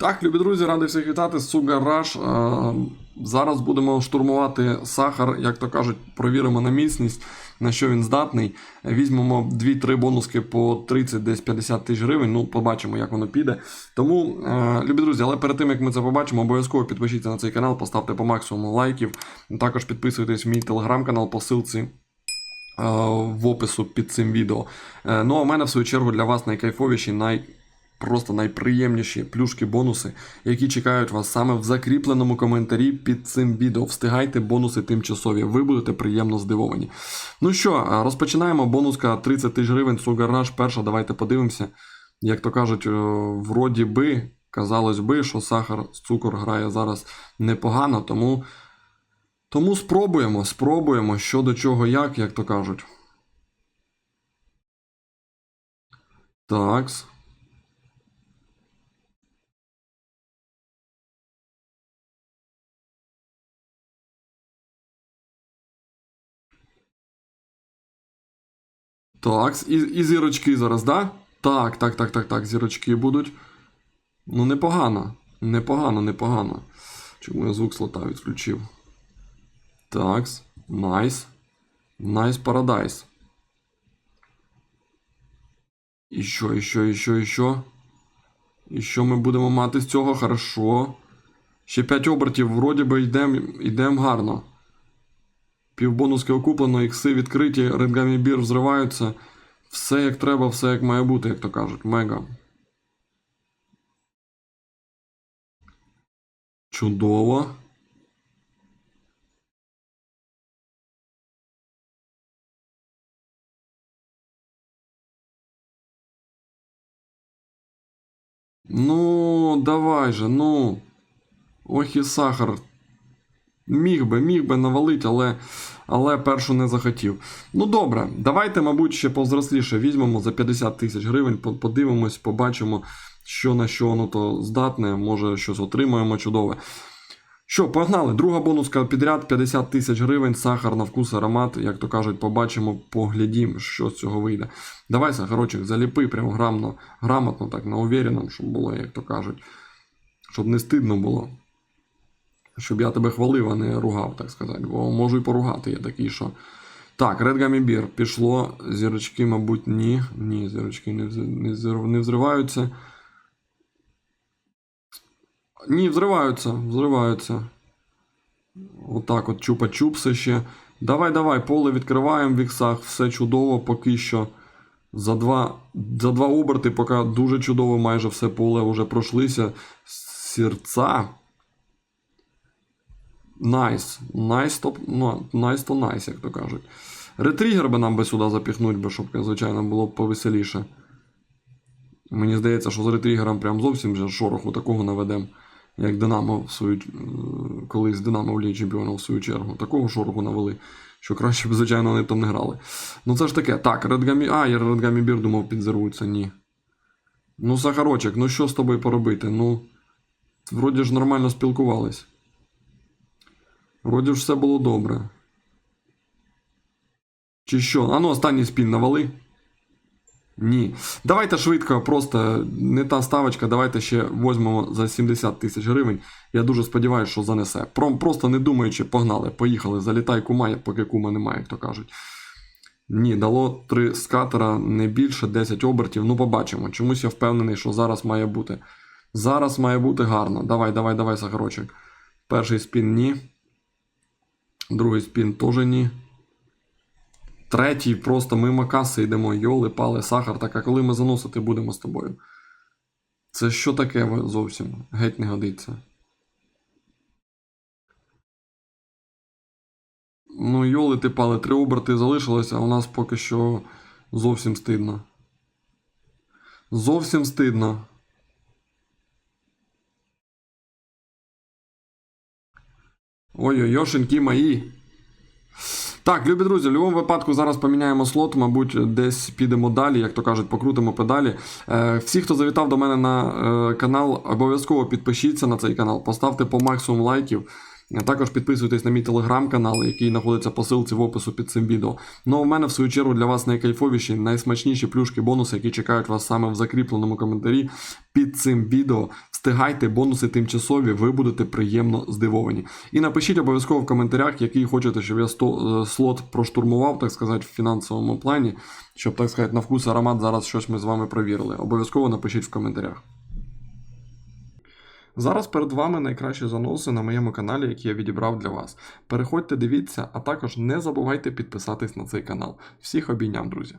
Так, любі друзі, радий всіх вітати. Сугараж. Зараз будемо штурмувати сахар, як то кажуть, провіримо на міцність, на що він здатний. Візьмемо 2-3 бонуски по 30, десь 50 тисяч гривень. Ну, побачимо, як воно піде. Тому, е, любі друзі, але перед тим як ми це побачимо, обов'язково підпишіться на цей канал, поставте по максимуму лайків. Також підписуйтесь в мій телеграм-канал по ссылці е, в опису під цим відео. Е, Ну а в мене в свою чергу для вас найкайфовіші, най... просто найприємніші плюшки, бонуси, які чекають вас саме в закріпленому коментарі під цим відео. Встигайте бонуси тимчасові, ви будете приємно здивовані. Ну що, розпочинаємо. Бонуска 30 тисяч гривень, сугараж. Перша, давайте подивимося. Як то кажуть, е, вроді би, казалось би, що сахар цукор грає зараз непогано, тому. Тому спробуємо, спробуємо, що до чого, як, як то кажуть. Такс. Так, і, і зірочки зараз, да? Так, так, так, так, так, зірочки будуть. Ну, непогано. Непогано, непогано. Чому я звук слота відключив? Такс. Найс. Найс Парадайс. І що, і що, і що, і що? І що ми будемо мати з цього? Хорошо. Ще 5 обертів, вроді би йдемо йдем гарно. Півбонуски окуплено, ікси відкриті, рингамі бір взриваються. Все як треба, все як має бути, як то кажуть. Мега. Чудово. Ну, давай же, ну. Ох і сахар. Міг би, міг би навалити, але, але першу не захотів. Ну добре, давайте, мабуть, ще повзросліше візьмемо за 50 тисяч гривень, подивимось, побачимо, що на що воно то здатне, може щось отримаємо чудове. Що, погнали, друга бонуска підряд 50 тисяч гривень, сахар на вкус, аромат, як то кажуть, побачимо, поглядім, що з цього вийде. Давай, сахарочок, заліпи прямо грамно, грамотно, так, на увіреному, щоб було, як то кажуть, щоб не стидно було. Щоб я тебе хвалив, а не ругав, так сказати. Бо можу і поругати, я такий, що. Так, Red Gummy Bear пішло. Зірочки, мабуть, ні. Ні, зірочки не, не, взрив- не взриваються. Ні, взриваються, взриваються. Отак от чупа-чупси ще. Давай, давай, поле відкриваємо в іксах, все чудово, поки що. За два, за два оберти, поки дуже чудово, майже все поле вже пройшлися. Серця. Найс. Найс то, найс як то кажуть. Ретригер би нам би сюди запіхнуть, би, щоб, звичайно, було б повеселіше. Мені здається, що з ретригером прям зовсім вже шороху такого наведемо, як Динамо в свою е, колись Динамо в Лігі Чемпіонів в свою чергу. Такого шороху навели, що краще б, звичайно, вони там не грали. Ну це ж таке. Так, Редгамі. А, я Редгамі Бір думав, підзервуться, ні. Ну, Сахарочек, ну що з тобою поробити? Ну, вроді ж нормально спілкувались. Вроді ж все було добре. Чи що? А ну, останній спін навали. Ні. Давайте швидко, просто не та ставочка, давайте ще візьмемо за 70 тисяч гривень. Я дуже сподіваюся, що занесе. Про- Просто не думаючи, погнали, поїхали, залітай кума, поки кума немає, як то кажуть. Ні, дало 3 скатера, не більше 10 обертів. Ну, побачимо. Чомусь я впевнений, що зараз має бути. Зараз має бути гарно. Давай, давай, давай, Сахарочок. Перший спін ні. Другий спін теж ні. Третій просто мимо каси йдемо. Йоли, пали, сахар. Так, а коли ми заносити будемо з тобою? Це що таке зовсім? Геть не годиться. Ну, йоли ти пали, три оберти залишилося, а у нас поки що зовсім стидно. Зовсім стидно. Ой-ой, йошеньки мої. Так, любі друзі, в будь-якому випадку зараз поміняємо слот, мабуть, десь підемо далі, як то кажуть, покрутимо педалі. Е, всі, хто завітав до мене на е, канал, обов'язково підпишіться на цей канал, поставте по максимум лайків. Е, Також підписуйтесь на мій телеграм-канал, який знаходиться по ссылці в опису під цим відео. Ну а в мене в свою чергу для вас найкайфовіші, найсмачніші плюшки, бонуси, які чекають вас саме в закріпленому коментарі під цим відео. Встигайте, бонуси тимчасові, ви будете приємно здивовані. І напишіть обов'язково в коментарях, який хочете, щоб я сто, е, слот проштурмував, так сказати, в фінансовому плані, щоб, так сказати, на вкус аромат зараз щось ми з вами провірили. Обов'язково напишіть в коментарях. Зараз перед вами найкращі заноси на моєму каналі, які я відібрав для вас. Переходьте, дивіться, а також не забувайте підписатись на цей канал. Всіх обійняв, друзі!